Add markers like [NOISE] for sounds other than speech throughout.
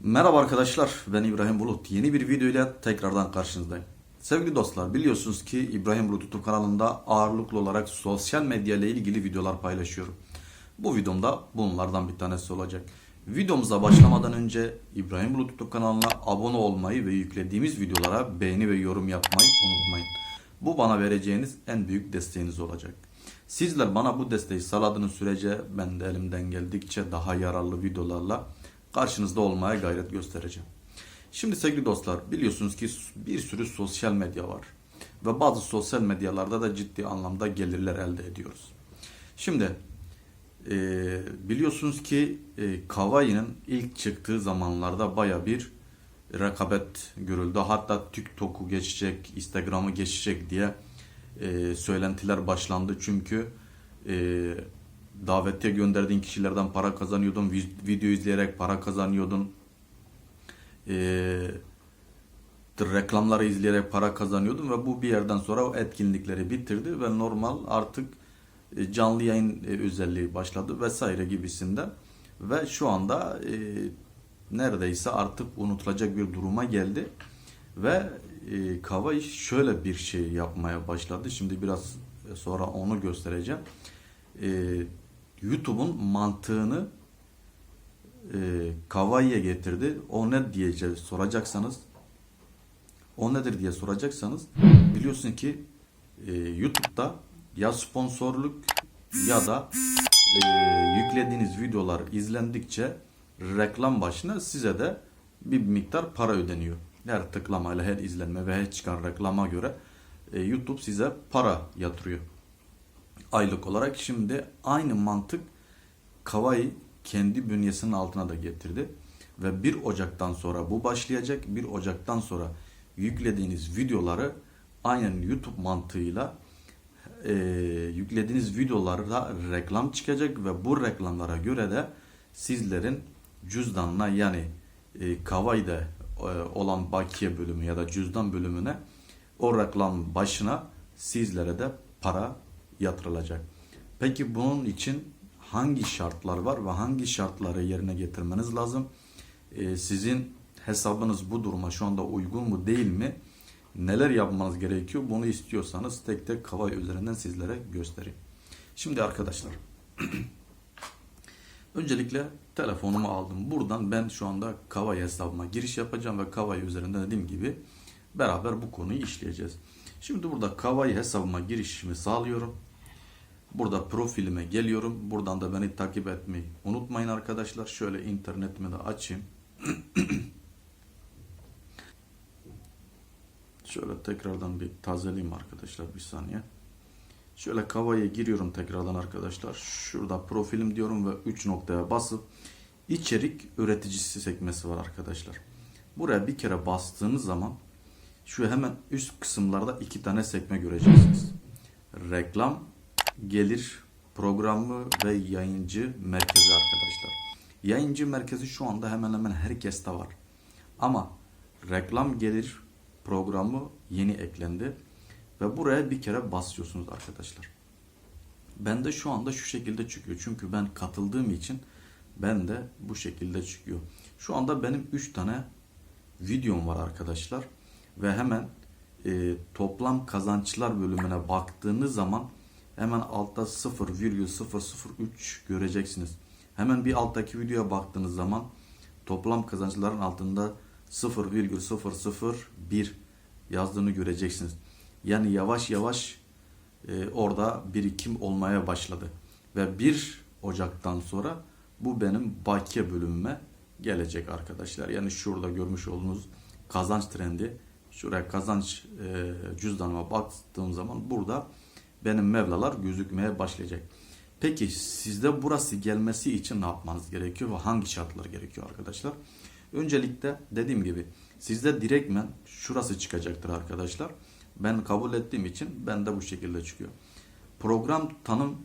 Merhaba arkadaşlar, ben İbrahim Bulut. Yeni bir video ile tekrardan karşınızdayım. Sevgili dostlar, biliyorsunuz ki İbrahim Bulut YouTube kanalında ağırlıklı olarak sosyal medya ile ilgili videolar paylaşıyorum. Bu videomda bunlardan bir tanesi olacak. Videomuza başlamadan önce İbrahim Bulut YouTube kanalına abone olmayı ve yüklediğimiz videolara beğeni ve yorum yapmayı unutmayın. Bu bana vereceğiniz en büyük desteğiniz olacak. Sizler bana bu desteği sağladığınız sürece ben de elimden geldikçe daha yararlı videolarla karşınızda olmaya gayret göstereceğim. Şimdi sevgili dostlar biliyorsunuz ki bir sürü sosyal medya var. Ve bazı sosyal medyalarda da ciddi anlamda gelirler elde ediyoruz. Şimdi e, biliyorsunuz ki e, Kavai'nin ilk çıktığı zamanlarda baya bir rekabet görüldü. Hatta TikTok'u geçecek, Instagram'ı geçecek diye e, söylentiler başlandı. Çünkü e, davetiye gönderdiğin kişilerden para kazanıyordun, vi- video izleyerek para kazanıyordun. E, reklamları izleyerek para kazanıyordun ve bu bir yerden sonra o etkinlikleri bitirdi ve normal artık e, canlı yayın e, özelliği başladı vesaire gibisinden ve şu anda e, neredeyse artık unutulacak bir duruma geldi ve e, Kavai şöyle bir şey yapmaya başladı. Şimdi biraz sonra onu göstereceğim. E, YouTube'un mantığını e, Kavai'ye getirdi. O ne diyeceğiz soracaksanız o nedir diye soracaksanız biliyorsun ki e, YouTube'da ya sponsorluk ya da e, yüklediğiniz videolar izlendikçe reklam başına size de bir miktar para ödeniyor. Her tıklamayla, her izlenme ve her çıkan reklama göre e, YouTube size para yatırıyor. Aylık olarak şimdi aynı mantık Kavai kendi bünyesinin altına da getirdi. Ve 1 Ocak'tan sonra bu başlayacak. 1 Ocak'tan sonra yüklediğiniz videoları aynen YouTube mantığıyla e, yüklediğiniz videolarda reklam çıkacak ve bu reklamlara göre de sizlerin cüzdanına yani e, Kavai'de e, olan bakiye bölümü ya da cüzdan bölümüne o reklam başına sizlere de para yatırılacak. Peki bunun için hangi şartlar var ve hangi şartları yerine getirmeniz lazım? Ee, sizin hesabınız bu duruma şu anda uygun mu değil mi? Neler yapmanız gerekiyor? Bunu istiyorsanız tek tek Kavai üzerinden sizlere göstereyim. Şimdi arkadaşlar [CLEARS THROAT] Öncelikle telefonumu aldım. Buradan ben şu anda Kavai hesabıma giriş yapacağım ve Kavai üzerinden dediğim gibi beraber bu konuyu işleyeceğiz. Şimdi burada Kavai hesabıma girişimi sağlıyorum. Burada profilime geliyorum. Buradan da beni takip etmeyi unutmayın arkadaşlar. Şöyle internetimi de açayım. [CLEARS THROAT] Şöyle tekrardan bir tazeleyeyim arkadaşlar bir saniye. Şöyle Kavai'ye giriyorum tekrardan arkadaşlar. Şurada profilim diyorum ve 3 noktaya basıp içerik üreticisi sekmesi var arkadaşlar. Buraya bir kere bastığınız zaman şu hemen üst kısımlarda iki tane sekme göreceksiniz. Reklam, gelir, programı ve yayıncı merkezi arkadaşlar. Yayıncı merkezi şu anda hemen hemen herkeste var. Ama reklam gelir programı yeni eklendi. Ve buraya bir kere basıyorsunuz arkadaşlar. Ben de şu anda şu şekilde çıkıyor. Çünkü ben katıldığım için ben de bu şekilde çıkıyor. Şu anda benim 3 tane videom var arkadaşlar. Ve hemen e, toplam kazançlar bölümüne baktığınız zaman hemen altta 0,003 göreceksiniz. Hemen bir alttaki videoya baktığınız zaman toplam kazançların altında 0,001 yazdığını göreceksiniz. Yani yavaş yavaş e, orada birikim olmaya başladı. Ve 1 Ocak'tan sonra bu benim bakiye bölümüme gelecek arkadaşlar. Yani şurada görmüş olduğunuz kazanç trendi. Şuraya kazanç e, cüzdanıma baktığım zaman burada benim mevlalar gözükmeye başlayacak. Peki sizde burası gelmesi için ne yapmanız gerekiyor ve hangi şartlar gerekiyor arkadaşlar? Öncelikle dediğim gibi sizde direktmen şurası çıkacaktır arkadaşlar. Ben kabul ettiğim için ben de bu şekilde çıkıyor. Program tanım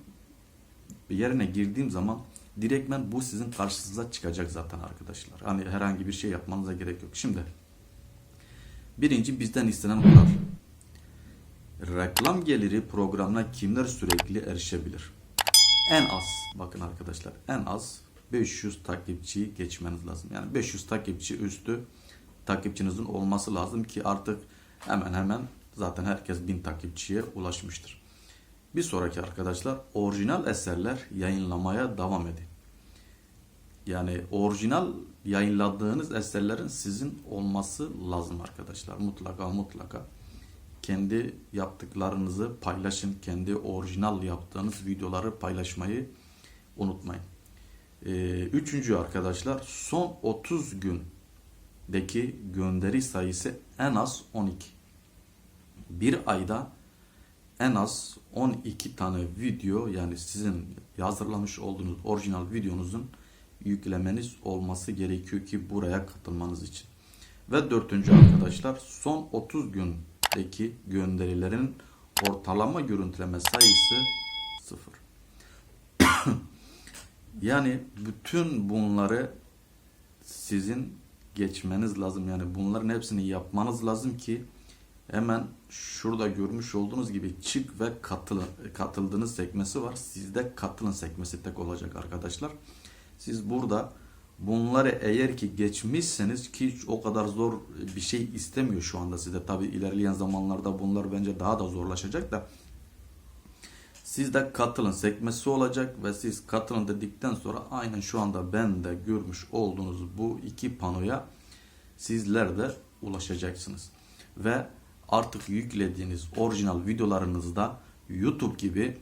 yerine girdiğim zaman direktmen bu sizin karşınıza çıkacak zaten arkadaşlar. Hani herhangi bir şey yapmanıza gerek yok. Şimdi birinci bizden istenen kural. Reklam geliri programına kimler sürekli erişebilir? En az bakın arkadaşlar en az 500 takipçiyi geçmeniz lazım. Yani 500 takipçi üstü takipçinizin olması lazım ki artık hemen hemen zaten herkes 1000 takipçiye ulaşmıştır. Bir sonraki arkadaşlar orijinal eserler yayınlamaya devam edin. Yani orijinal yayınladığınız eserlerin sizin olması lazım arkadaşlar. Mutlaka mutlaka kendi yaptıklarınızı paylaşın. Kendi orijinal yaptığınız videoları paylaşmayı unutmayın. Ee, üçüncü arkadaşlar son 30 gündeki gönderi sayısı en az 12. Bir ayda en az 12 tane video yani sizin hazırlamış olduğunuz orijinal videonuzun yüklemeniz olması gerekiyor ki buraya katılmanız için. Ve dördüncü arkadaşlar son 30 gündeki gönderilerin ortalama görüntüleme sayısı sıfır. [COUGHS] yani bütün bunları sizin geçmeniz lazım. Yani bunların hepsini yapmanız lazım ki hemen şurada görmüş olduğunuz gibi çık ve katılın, katıldığınız sekmesi var. Sizde katılın sekmesi tek olacak arkadaşlar. Siz burada bunları eğer ki geçmişseniz ki hiç o kadar zor bir şey istemiyor şu anda size. Tabi ilerleyen zamanlarda bunlar bence daha da zorlaşacak da sizde katılın sekmesi olacak ve siz katılın dedikten sonra aynen şu anda ben de görmüş olduğunuz bu iki panoya sizler de ulaşacaksınız. Ve artık yüklediğiniz orijinal videolarınızda YouTube gibi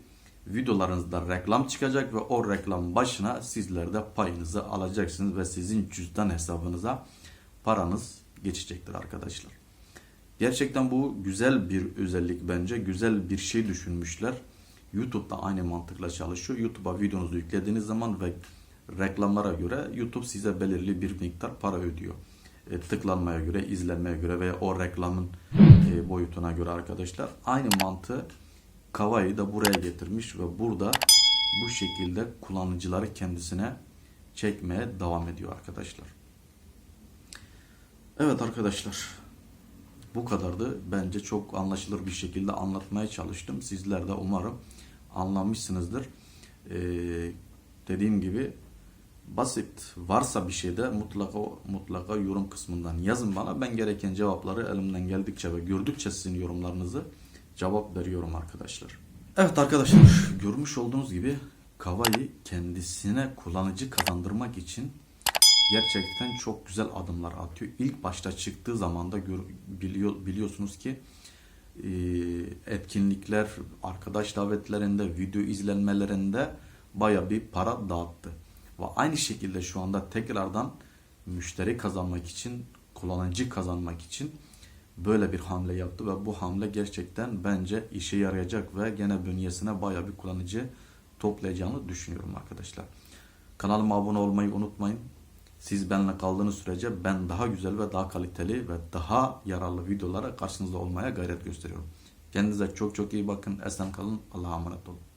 videolarınızda reklam çıkacak ve o reklam başına sizler de payınızı alacaksınız ve sizin cüzdan hesabınıza paranız geçecektir arkadaşlar. Gerçekten bu güzel bir özellik bence. Güzel bir şey düşünmüşler. YouTube'da aynı mantıkla çalışıyor. YouTube'a videonuzu yüklediğiniz zaman ve reklamlara göre YouTube size belirli bir miktar para ödüyor. E, tıklanmaya göre, izlenmeye göre veya o reklamın e, boyutuna göre arkadaşlar. Aynı mantığı Kavai'yi da buraya getirmiş ve burada bu şekilde kullanıcıları kendisine çekmeye devam ediyor arkadaşlar. Evet arkadaşlar bu kadardı. Bence çok anlaşılır bir şekilde anlatmaya çalıştım. Sizler de umarım anlamışsınızdır. Ee, dediğim gibi basit varsa bir şeyde mutlaka mutlaka yorum kısmından yazın bana. Ben gereken cevapları elimden geldikçe ve gördükçe sizin yorumlarınızı cevap veriyorum arkadaşlar. Evet arkadaşlar [CLEARS THROAT] görmüş olduğunuz gibi Kavai kendisine kullanıcı kazandırmak için gerçekten çok güzel adımlar atıyor. İlk başta çıktığı zaman da biliyor, biliyorsunuz ki e, etkinlikler, arkadaş davetlerinde, video izlenmelerinde baya bir para dağıttı. Ve aynı şekilde şu anda tekrardan müşteri kazanmak için, kullanıcı kazanmak için böyle bir hamle yaptı ve bu hamle gerçekten bence işe yarayacak ve gene bünyesine baya bir kullanıcı toplayacağını düşünüyorum arkadaşlar. Kanalıma abone olmayı unutmayın. Siz benimle kaldığınız sürece ben daha güzel ve daha kaliteli ve daha yararlı videolara karşınızda olmaya gayret gösteriyorum. Kendinize çok çok iyi bakın. Esen kalın. Allah'a emanet olun.